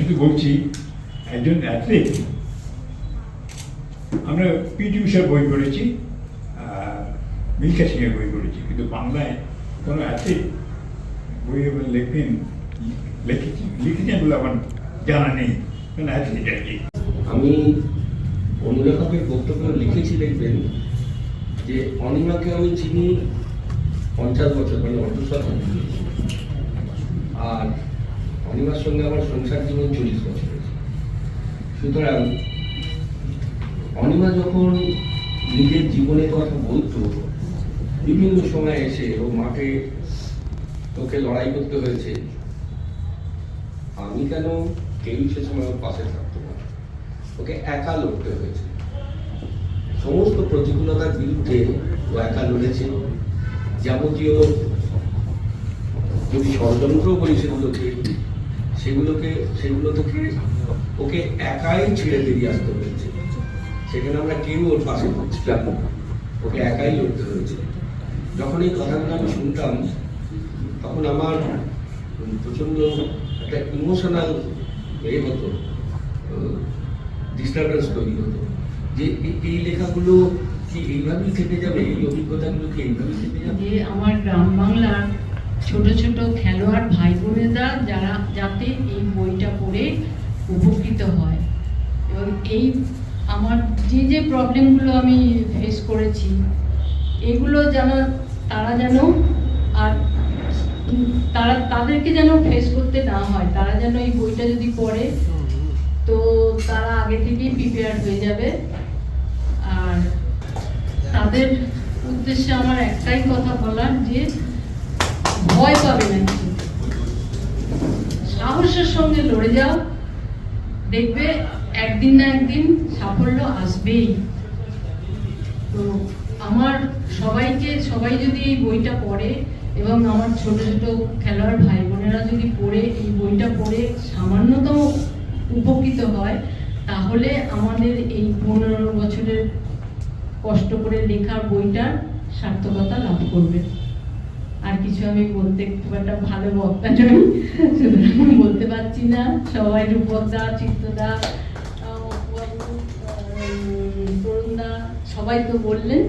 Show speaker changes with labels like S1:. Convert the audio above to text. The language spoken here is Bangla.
S1: শুধু বলছি, একজন অ্যাথলিট আমরা পিটি উষার বই পড়েছি মিল্খা সিংয়ের বই পড়েছি, কিন্তু বাংলায় কোনো অ্যাথলিট বই এবার লিখবেন লিখেছি লিখেছেন বলে আমার জানা নেই কোনো অ্যাথলিট আর কি।
S2: আমি অনুরাগের বক্তব্য লিখেছি দেখবেন যে অনিমাকে আমি চিনি পঞ্চাশ বছর মানে অন্তঃসত্ত্ব আর অনিমার সঙ্গে আমার সংসার জীবন চল্লিশ বছর সুতরাং অনিমা যখন নিজের জীবনের কথা বলতো, বিভিন্ন সময় এসে ও মাঠে তোকে লড়াই করতে হয়েছে, আমি কেন কেউ সে সময় ওর পাশে থাকতো না? ওকে একা লড়তে হয়েছে। সমস্ত প্রতিকূলতার বিরুদ্ধে ও একা লড়েছে। যাবতীয় যদি ষড়যন্ত্র বলি সেগুলোকে সেগুলোকে সেগুলো থেকে ওকে একাই ছেড়ে বেরিয়ে আসতে হয়েছে। সেখানে আমরা কেউ ওর পাশে ছিলাম না। ওকে একাই লড়তে হয়েছে। যখন এই কথাগুলো আমি শুনতাম, তখন আমার প্রচণ্ড একটা ইমোশনাল এ হতো ডিস্টারবেন্স তৈরি হতো। যে এই লেখাগুলো কি এইভাবেই থেকে যাবে? এই অভিজ্ঞতাগুলো কি এইভাবেই থেকে যাবে?
S3: আমার গ্রাম বাংলার ছোট ছোট খেলোয়াড় ভাই বোনেরা যারা, যাতে এই বইটা পড়ে উপকৃত হয়। এবং এই আমার যে যে প্রবলেমগুলো আমি ফেস করেছি, এগুলো যেন তারা যেন আর তারা, তাদেরকে যেন ফেস করতে না হয়, তারা যেন এই বইটা যদি পড়ে, তো তারা আগে থেকেই প্রিপেয়ার হয়ে যাবে। আর তাদের উদ্দেশ্যে আমার একটাই কথা বলার সাহসের সঙ্গে লড়ে যাও। দেখবে একদিন না একদিন সাফল্য আসবেই। তো আমার সবাইকে, সবাই যদি এই বইটা পড়ে এবং আমার ছোট ছোট খেলোয়াড় ভাই বোনেরা যদি পড়ে, এই বইটা পড়ে সামান্যতম উপকৃত হয়, তাহলে আমাদের এই পনেরো বছরের কষ্ট করে লেখা বইটার সার্থকতা লাভ করবে। কিছু আমি বলতে, খুব একটা ভালো বক্তা নই, সুতরাং বলতে পারছি না। সবাই রূপকদা, চিত্তদা তরুণদা, সবাই তো বললেন।